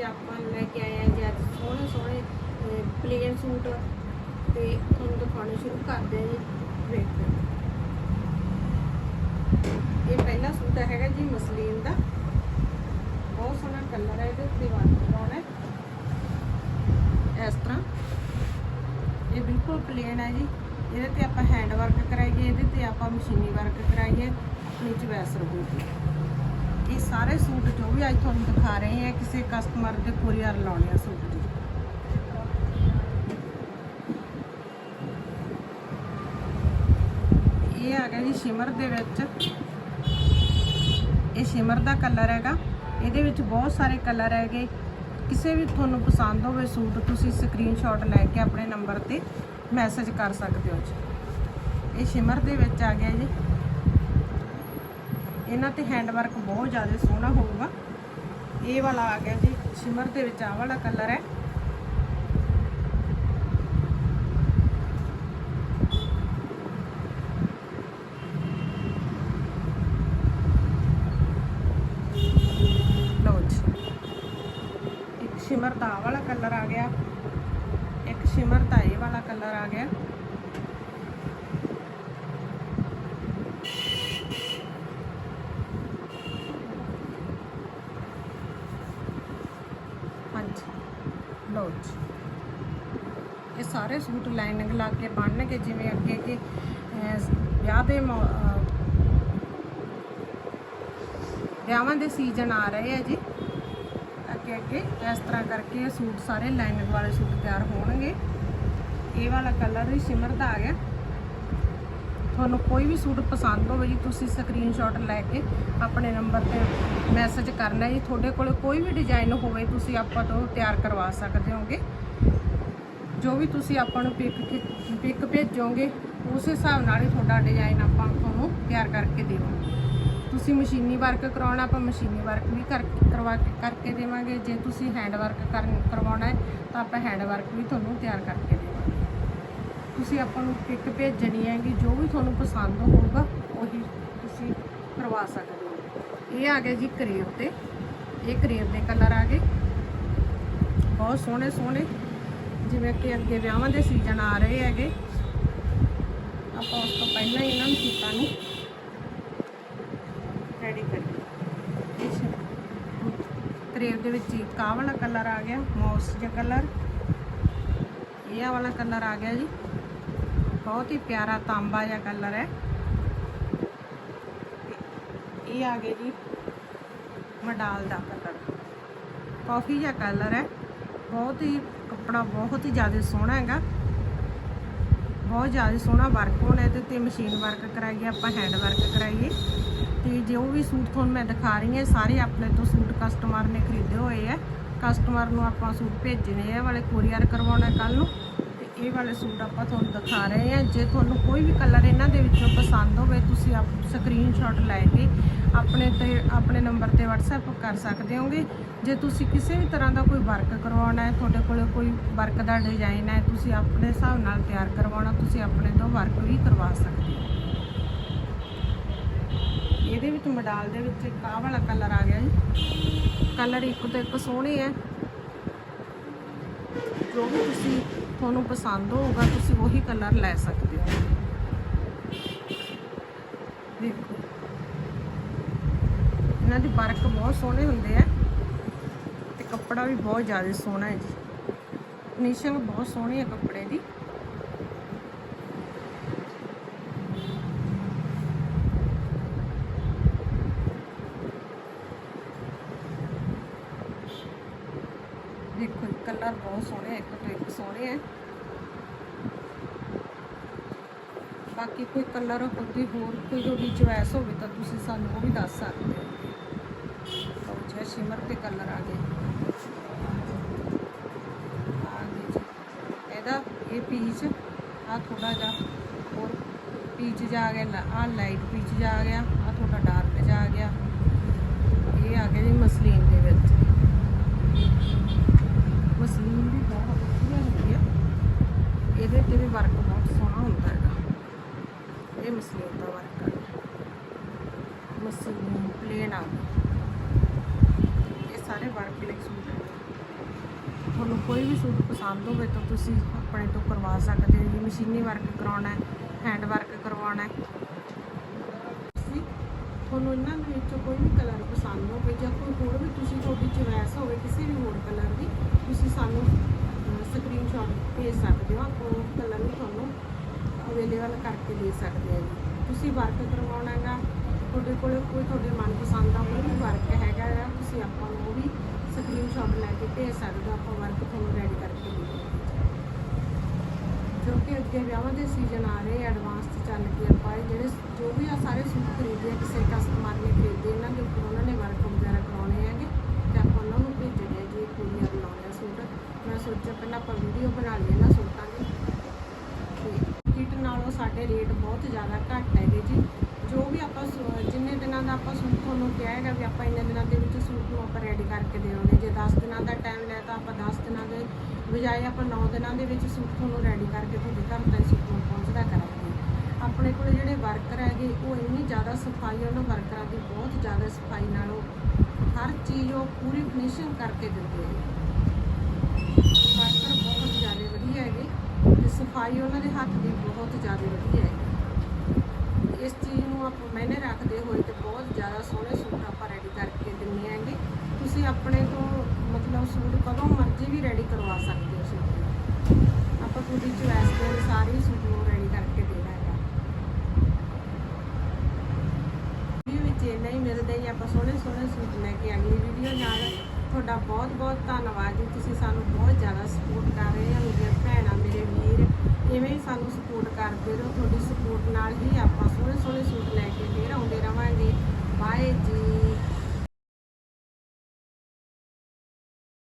ਜੀ ਆਪਾਂ ਲੈ ਕੇ ਆਏ ਆ ਜੀ ਅੱਜ ਸੋਹਣੇ ਸੋਹਣੇ ਪਲੇਨ ਸੂਟ। ਤੇ ਤੁਹਾਨੂੰ ਦਿਖਾਉਣੇ ਸ਼ੁਰੂ ਕਰਦੇ ਆ ਜੀ ਵੇਖੋ ਇਹ ਪਹਿਲਾ ਸੂਟ ਹੈਗਾ ਜੀ ਮਸਲੀਨ ਦਾ। ਬਹੁਤ ਸੋਹਣਾ ਕਲਰ ਹੈ ਇਹਦੇ ਉੱਤੇ ਵਰਕ ਕਰਾਉਣਾ ਹੈ। ਇਸ ਤਰ੍ਹਾਂ। ਇਹ ਬਿਲਕੁਲ ਪਲੇਨ ਹੈ ਜੀ। ਇਹਦੇ ਤੇ ਆਪਾਂ ਹੈਂਡ ਵਰਕ ਕਰਾਈਏ, ਇਹਦੇ ਤੇ ਆਪਾਂ ਮਸ਼ੀਨੀ ਵਰਕ ਕਰਾਈਏ, ਆਪਣੀ ਚੁਆਇਸ ਰਹੂਗੀ ਇਹ ਸਾਰੇ ਸੂਟ ਜੋ ਵੀ ਅੱਜ ਤੁਹਾਨੂੰ ਦਿਖਾ ਰਹੇ ਆ ਕਿਸੇ ਕਸਟਮਰ ਦੇ ਕੋਰੀਅਰ ਲਾਉਣੇ ਆ ਸੂਟ ਜੀ। ਇਹ ਆ ਗਿਆ ਜੀ ਸ਼ਿਮਰ ਦੇ ਵਿੱਚ। ਇਹ ਸ਼ਿਮਰ ਦਾ ਕਲਰ ਹੈਗਾ। ਇਹਦੇ ਵਿੱਚ ਬਹੁਤ ਸਾਰੇ ਕਲਰ ਹੈਗੇ। ਕਿਸੇ ਵੀ ਤੁਹਾਨੂੰ ਪਸੰਦ ਹੋਵੇ ਸੂਟ, ਤੁਸੀਂ ਸਕਰੀਨਸ਼ਾਟ ਲੈ ਕੇ ਆਪਣੇ ਨੰਬਰ ਤੇ ਮੈਸੇਜ ਕਰ ਸਕਦੇ ਹੋ ਜੀ। ਇਹ ਸ਼ਿਮਰ ਦੇ ਵਿੱਚ ਆ ਗਿਆ ਜੀ। ਇਹਨਾਂ ਤੇ ਹੈਂਡ ਵਰਕ ਬਹੁਤ ਜ਼ਿਆਦਾ ਸੋਹਣਾ ਹੋਊਗਾ। ਇਹ ਵਾਲਾ ਆ ਗਿਆ ਜੀ, ਸ਼ਿਮਰ ਦੇ ਵਿੱਚ ਆਹ ਵਾਲਾ ਕਲਰ ਹੈ। ਇੱਕ ਸ਼ਿਮਰ ਦਾ ਆਹ ਵਾਲਾ ਕਲਰ ਆ ਗਿਆ, ਇੱਕ ਸ਼ਿਮਰ ਦਾ ਇਹ ਵਾਲਾ ਕਲਰ ਆ ਗਿਆ। ਹਾਂਜੀ ਇਹ ਸਾਰੇ ਸੂਟ ਲਾਈਨਿੰਗ ਲਾ ਕੇ ਬਣਨਗੇ ਜਿਵੇਂ ਅੱਗੇ ਕਿ ਵਿਆਹ ਦੇ ਵਿਆਹਾਂ ਦੇ ਸੀਜ਼ਨ ਆ ਰਹੇ ਆ ਜੀ। ਅੱਗੇ ਅੱਗੇ ਇਸ ਤਰ੍ਹਾਂ ਕਰਕੇ ਇਹ ਸੂਟ ਸਾਰੇ ਲਾਈਨਿੰਗ ਵਾਲੇ ਸੂਟ ਤਿਆਰ ਹੋਣਗੇ। ਇਹ ਵਾਲਾ ਕਲਰ ਵੀ ਸ਼ਿਮਰ ਦਾ ਆ ਗਿਆ। ਤੁਹਾਨੂੰ ਕੋਈ ਵੀ ਸੂਟ ਪਸੰਦ ਹੋਵੇ ਜੀ, ਤੁਸੀਂ ਸਕਰੀਨਸ਼ਾਟ ਲੈ ਕੇ ਆਪਣੇ ਨੰਬਰ ਤੇ ਮੈਸੇਜ ਕਰਨਾ ਜੀ। ਤੁਹਾਡੇ ਕੋਲ ਕੋਈ ਵੀ ਡਿਜ਼ਾਈਨ ਹੋਵੇ, ਤੁਸੀਂ ਆਪਾਂ ਤੋਂ ਤਿਆਰ ਕਰਵਾ ਸਕਦੇ ਹੋਗੇ। ਜੋ ਵੀ ਤੁਸੀਂ ਆਪਾਂ ਨੂੰ ਪਿਕ ਪਿਕ ਭੇਜੋਗੇ, ਉਸ ਹਿਸਾਬ ਨਾਲ ਹੀ ਤੁਹਾਡਾ ਡਿਜ਼ਾਈਨ ਆਪਾਂ ਤੁਹਾਨੂੰ ਤਿਆਰ ਕਰਕੇ ਦੇਵਾਂਗੇ। ਤੁਸੀਂ ਮਸ਼ੀਨੀ ਵਰਕ ਕਰਾਉਣਾ, ਆਪਾਂ ਮਸ਼ੀਨੀ ਵਰਕ ਵੀ ਕਰ, ਕਰਵਾ ਕੇ, ਕਰਕੇ ਦੇਵਾਂਗੇ। ਜੇ ਤੁਸੀਂ ਹੈਂਡ ਵਰਕ ਕਰਨ, ਕਰਵਾਉਣਾ ਹੈ, ਤਾਂ ਆਪਾਂ ਹੈਂਡ ਵਰਕ ਵੀ ਤੁਹਾਨੂੰ ਤਿਆਰ ਕਰਕੇ ਦੇਵਾਂਗੇ। ਤੁਸੀਂ ਆਪਾਂ ਨੂੰ ਪਿਕ ਭੇਜਣੀ ਹੈਗੀ ਜੋ ਵੀ ਤੁਹਾਨੂੰ ਪਸੰਦ ਹੋਊਗਾ, ਉਹੀ ਤੁਸੀਂ ਕਰਵਾ ਸਕਦੇ ਹੋ। ਇਹ ਆ ਗਏ ਜੀ ਕਰੇਵ ਤੇ। ਇਹ ਕਰੇਵ ਦੇ ਕਲਰ ਆ ਗਏ। ਬਹੁਤ ਸੋਹਣੇ ਸੋਹਣੇ। ਜਿਵੇਂ ਕਿ ਅੱਗੇ ਵਿਆਹਾਂ ਦੇ ਸੀਜ਼ਨ ਆ ਰਹੇ ਹੈਗੇ। ਆਪਾਂ ਉਸ ਤੋਂ ਪਹਿਲਾਂ ਇਹਨਾਂ ਨੂੰ ਸੂਟਾਂ ਨੂੰ ਰੈਡੀ ਕਰੀਏ ਇਸ ਕਰੇਵ ਦੇ ਵਿੱਚ ਇੱਕ ਆਹ ਵਾਲਾ ਕਲਰ ਆ ਗਿਆ, ਮੌਸ ਜਿਹਾ ਕਲਰ। ਇਹ ਵਾਲਾ ਕਲਰ ਆ ਗਿਆ ਜੀ। ਬਹੁਤ ਹੀ ਪਿਆਰਾ ਤਾਂਬਾ ਜਿਹਾ ਕਲਰ ਹੈ। ਇਹ ਆ ਗਿਆ ਜੀ ਮਡਾਲ ਦਾ ਕਲਰ ਕਾਫੀ ਜਿਹਾ ਕਲਰ ਹੈ। ਬਹੁਤ ਹੀ ਕੱਪੜਾ ਬਹੁਤ ਹੀ ਜ਼ਿਆਦਾ ਸੋਹਣਾ ਹੈਗਾ। ਬਹੁਤ ਜ਼ਿਆਦਾ ਸੋਹਣਾ ਵਰਕ ਹੋਣਾ ਇਹਦੇ ਤੇ ਮਸ਼ੀਨ ਵਰਕ ਕਰਾਈਏ, ਆਪਾਂ ਹੈਂਡ ਵਰਕ ਕਰਾਈਏ। ਤੇ ਜੋ ਵੀ ਸੂਟ ਤੁਹਾਨੂੰ ਮੈਂ ਦਿਖਾ ਰਹੀ ਹਾਂ ਸਾਰੇ ਆਪਣੇ ਤੋਂ ਸੂਟ ਕਸਟਮਰ ਨੇ ਖਰੀਦੇ ਹੋਏ ਆ ਕਸਟਮਰ ਨੂੰ ਆਪਾਂ ਸੂਟ ਭੇਜਣੇ ਆ ਵਾਲੇ ਕੋਰੀਅਰ ਕਰਵਾਉਣਾ ਕੱਲ ਨੂੰ। ਇਹ ਵਾਲੇ ਸੂਟ ਆਪਾਂ ਤੁਹਾਨੂੰ ਦਿਖਾ ਰਹੇ ਹਾਂ। ਜੇ ਤੁਹਾਨੂੰ ਕੋਈ ਵੀ ਕਲਰ ਇਹਨਾਂ ਦੇ ਵਿੱਚੋਂ ਪਸੰਦ ਹੋਵੇ, ਤੁਸੀਂ ਆਪ ਸਕਰੀਨਸ਼ਾਟ ਲੈ ਕੇ ਆਪਣੇ ਤੇ, ਆਪਣੇ ਨੰਬਰ ਤੇ WhatsApp ਕਰ ਸਕਦੇ ਹੋਗੇ। ਜੇ ਤੁਸੀਂ ਕਿਸੇ ਵੀ ਤਰ੍ਹਾਂ ਦਾ ਕੋਈ ਵਰਕ ਕਰਵਾਉਣਾ ਹੈ, ਤੁਹਾਡੇ ਕੋਲ ਕੋਈ ਵਰਕ ਦਾ ਡਿਜ਼ਾਈਨ ਹੈ, ਤੁਸੀਂ ਆਪਣੇ ਹਿਸਾਬ ਨਾਲ ਤਿਆਰ ਕਰਵਾਉਣਾ, ਤੁਸੀਂ ਆਪਣੇ ਤੋਂ ਵਰਕ ਵੀ ਕਰਵਾ ਸਕਦੇ ਹੋ। ਇਹਦੇ ਵਿੱਚ ਮਡਾਲ ਦੇ ਵਿੱਚ ਇੱਕ ਆਹ ਵਾਲਾ ਕਲਰ ਆ ਗਿਆ ਜੀ। ਕਲਰ ਇੱਕ ਤੋਂ ਇੱਕ ਸੋਹਣੇ ਹੈ। ਜੋ ਵੀ ਤੁਸੀਂ ਤੁਹਾਨੂੰ ਪਸੰਦ ਹੋਊਗਾ, ਤੁਸੀਂ ਉਹੀ ਕਲਰ ਲੈ ਸਕਦੇ ਹੋ। ਦੇਖੋ। ਇਹਨਾਂ ਦੇ ਵਰਕ ਬਹੁਤ ਸੋਹਣੇ ਹੁੰਦੇ ਆ ਤੇ ਕੱਪੜਾ ਵੀ ਬਹੁਤ ਜ਼ਿਆਦਾ ਸੋਹਣਾ ਹੈ ਜੀ। ਫਿਨਿਸ਼ਿੰਗ ਬਹੁਤ ਸੋਹਣੀ ਹੈ ਕੱਪੜੇ ਦੀ ਦੇਖੋ ਕਲਰ ਬਹੁਤ ਸੋਹਣੇ, ਇੱਕ ਤੋਂ ਇੱਕ ਸੋਹਣੇ ਹੈ ਬਾਕੀ ਕੋਈ ਕਲਰ ਹੁੰਦੀ ਹੋਰ ਕੋਈ ਜੋ ਵੀ ਚੁਆਇਸ ਹੋਵੇ ਤਾਂ ਤੁਸੀਂ ਸਾਨੂੰ ਉਹ ਵੀ ਦੱਸ ਸਕਦੇ ਹੋ। ਲਓ ਸ਼ਿਮਰ ਤੇ ਕਲਰ ਆ ਗਏ। ਆ ਗਏ ਜੀ। ਇਹਦਾ ਇਹ ਪੀਚ ਆ ਥੋੜਾ ਜਿਹਾ ਹੋਰ ਪੀਚ ਜਾ ਆ ਗਿਆ ਆ ਲਾਈਟ ਪੀਚ ਜਾ ਆ ਗਿਆ ਆ ਥੋੜਾ ਡਾਰਕ ਜਾ ਆ ਗਿਆ। ਇਹ ਆ ਗਿਆ ਜੀ ਮਸਲੀਨ ਦੇ ਵਿੱਚ ਮਸਲੀਨ ਵੀ ਬਹੁਤ ਵਧੀਆ ਹੁੰਦੀ ਆ ਇਹਦੇ ਉੱਤੇ ਵੀ ਵਰਕ ਬਹੁਤ ਸੋਹਣਾ ਹੁੰਦਾ ਹੈਗਾ। ਇਹ ਮਸਲੀਨ ਦਾ ਵਰਕ ਹੈ ਮਸਲੀਨ ਪਲੇਨ ਆ। ਇਹ ਸਾਰੇ ਵਰਕ ਵਾਲੇ ਸੂਟ ਹੈ ਤੁਹਾਨੂੰ ਕੋਈ ਵੀ ਸੂਟ ਪਸੰਦ ਹੋਵੇ ਤਾਂ ਤੁਸੀਂ ਆਪਣੇ ਤੋਂ ਕਰਵਾ ਸਕਦੇ ਹੋ। ਜੀ ਮਸ਼ੀਨੀ ਵਰਕ ਕਰਾਉਣਾ ਹੈ ਹੈਂਡ ਵਰਕ ਕਰਵਾਉਣਾ ਹੈ। ਤੁਹਾਨੂੰ ਇਹਨਾਂ ਦੇ ਵਿੱਚੋਂ ਕੋਈ ਵੀ ਕਲਰ ਪਸੰਦ ਹੋਵੇ ਜਾਂ ਕੋਈ ਹੋਰ ਵੀ ਤੁਸੀਂ ਤੁਹਾਡੀ ਚੁਆਇਸ ਹੋਵੇ, ਕਿਸੇ ਵੀ ਹੋਰ ਕਲਰ ਦੀ, ਤੁਸੀਂ ਸਾਨੂੰ ਸਕਰੀਨਸ਼ਾਟ ਭੇਜ ਸਕਦੇ ਹੋ, ਆਪਾਂ ਉਹ ਕਲਰ ਵੀ ਤੁਹਾਨੂੰ ਅਵੇਲੇਬਲ ਕਰਕੇ ਦੇ ਸਕਦੇ ਹਾਂ ਜੀ। ਤੁਸੀਂ ਵਰਕ ਕਰਵਾਉਣਾ ਹੈਗਾ, ਤੁਹਾਡੇ ਕੋਲ ਕੋਈ ਤੁਹਾਡੇ ਮਨਪਸੰਦ ਦਾ ਕੋਈ ਵੀ ਵਰਕ ਹੈਗਾ ਆ, ਤੁਸੀਂ ਆਪਾਂ ਨੂੰ ਉਹ ਵੀ ਸਕਰੀਨਸ਼ਾਟ ਲੈ ਕੇ ਭੇਜ ਸਕਦੇ ਹੋ, ਆਪਾਂ ਵਰਕ ਤੁਹਾਨੂੰ ਰੈਡੀ ਕਰਕੇ ਦੇ ਜੋ ਕਿ ਅੱਗੇ ਵਿਆਹਾਂ ਦੇ ਸੀਜ਼ਨ ਆ ਰਹੇ ਐਡਵਾਂਸ 'ਚ ਚੱਲ ਕੇ ਆਪਾਂ ਇਹ ਜਿਹੜੇ ਜੋ ਵੀ ਆ ਸਾਰੇ ਸੂਟ ਖਰੀਦੇ ਆ ਕਿਸੇ ਕਸਟਮਰ ਨੇ ਖਰੀਦੇ ਇਹਨਾਂ ਦੇ ਉੱਪਰ ਉਹਨਾਂ ਨੇ ਵਰਕ ਵਗੈਰਾ ਕਰਾਉਣੇ ਹੈਗੇ ਤੇ ਆਪਾਂ ਉਹਨਾਂ ਨੂੰ ਭੇਜਣੇ ਆ ਜੀ ਕੁਰੀਅਰ ਲਾਉਣੇ ਆ ਸੂਟ ਮੈਂ ਸੋਚਿਆ ਪਹਿਲਾਂ ਆਪਾਂ ਵੀਡੀਓ ਬਣਾ ਲਈਏ ਨਾ ਸੂਟਾਂ ਦੀ ਤੇ ਕਿਟ ਨਾਲੋਂ ਸਾਡੇ ਰੇਟ ਬਹੁਤ ਜ਼ਿਆਦਾ ਘੱਟ ਹੈਗੇ ਜੀ ਜੋ ਵੀ ਆਪਾਂ ਸੂ- ਜਿੰਨੇ ਦਿਨਾਂ ਆਪਾਂ ਸੂਟ ਤੁਹਾਨੂੰ ਕਿਹਾ ਹੈਗਾ ਵੀ ਆਪਾਂ ਇੰਨੇ ਦਿਨਾਂ ਦੇ ਵਿੱਚ ਸੂਟ ਨੂੰ ਆਪਾਂ ਰੈਡੀ ਕਰਕੇ ਦੇਵਾਂਗੇ। ਜੇ 10 ਦਿਨਾਂ ਦਾ ਟਾਈਮ ਲਿਆ ਤਾਂ ਆਪਾਂ 10 ਦਿਨਾਂ ਦੇ ਬਜਾਏ ਆਪਾਂ 9 ਦਿਨਾਂ ਦੇ ਵਿੱਚ ਸੂਟ ਤੁਹਾਨੂੰ ਰੈਡੀ ਕਰਕੇ ਤੁਹਾਡੇ ਘਰ ਤੱਕ ਸੂਟ ਨੂੰ ਪਹੁੰਚਦਾ ਕਰਾਂਗੇ। ਆਪਣੇ ਕੋਲ ਜਿਹੜੇ ਵਰਕਰ ਹੈਗੇ, ਉਹ ਇੰਨੀ ਜ਼ਿਆਦਾ ਸਫ਼ਾਈ ਉਹਨਾਂ ਵਰਕਰਾਂ ਦੀ ਬਹੁਤ ਜ਼ਿਆਦਾ ਸਫ਼ਾਈ ਨਾਲ ਉਹ ਹਰ ਚੀਜ਼ ਉਹ ਪੂਰੀ ਫਿਨਿਸ਼ਿੰਗ ਕਰਕੇ ਦਿੰਦੇ ਹੈ ਵਰਕਰ ਬਹੁਤ ਜ਼ਿਆਦਾ ਵਧੀਆ ਹੈਗੇ ਤੇ ਸਫ਼ਾਈ ਉਹਨਾਂ ਦੇ ਹੱਥ ਦੀ ਬਹੁਤ ਜ਼ਿਆਦਾ ਵਧੀਆ ਹੈ ਇਸ ਚੀਜ਼ ਨੂੰ ਆਪਾਂ ਮੈਨੇ ਰੱਖਦੇ ਹੋਏ ਤੇ ਬਹੁਤ ਜ਼ਿਆਦਾ ਸੋਹਣੇ ਸੂਟ ਆਪਾਂ ਰੈਡੀ ਕਰਕੇ ਦਿੰਨੇ ਆਂਗੇ ਤੁਸੀਂ ਆਪਣੇ ਤੋਂ ਮਤਲਬ ਸੂਟ ਕਦੋਂ ਮਰਜ਼ੀ ਵੀ ਰੈਡੀ ਕਰਵਾ ਸਕਦੇ ਹੋ ਸੂਟ। ਆਪਾਂ ਤੁਹਾਡੀ ਚੁਆਇਸ ਦੇ ਅਨੁਸਾਰ ਹੀ ਸੂਟ ਨੂੰ ਰੈਡੀ ਕਰਕੇ ਦੇਣਾ ਹੈਗਾ। ਵੀਡੀਓ ਵਿੱਚ ਇੰਨਾ ਹੀ ਮਿਲਦੇ ਹੀ ਆਪਾਂ ਸੋਹਣੇ ਸੋਹਣੇ ਸੂਟ ਲੈ ਕੇ ਅਗਲੀ ਵੀਡੀਓ ਨਾਲ। ਤੁਹਾਡਾ ਬਹੁਤ ਬਹੁਤ ਧੰਨਵਾਦ ਜੀ। ਤੁਸੀਂ ਸਾਨੂੰ ਬਹੁਤ ਜ਼ਿਆਦਾ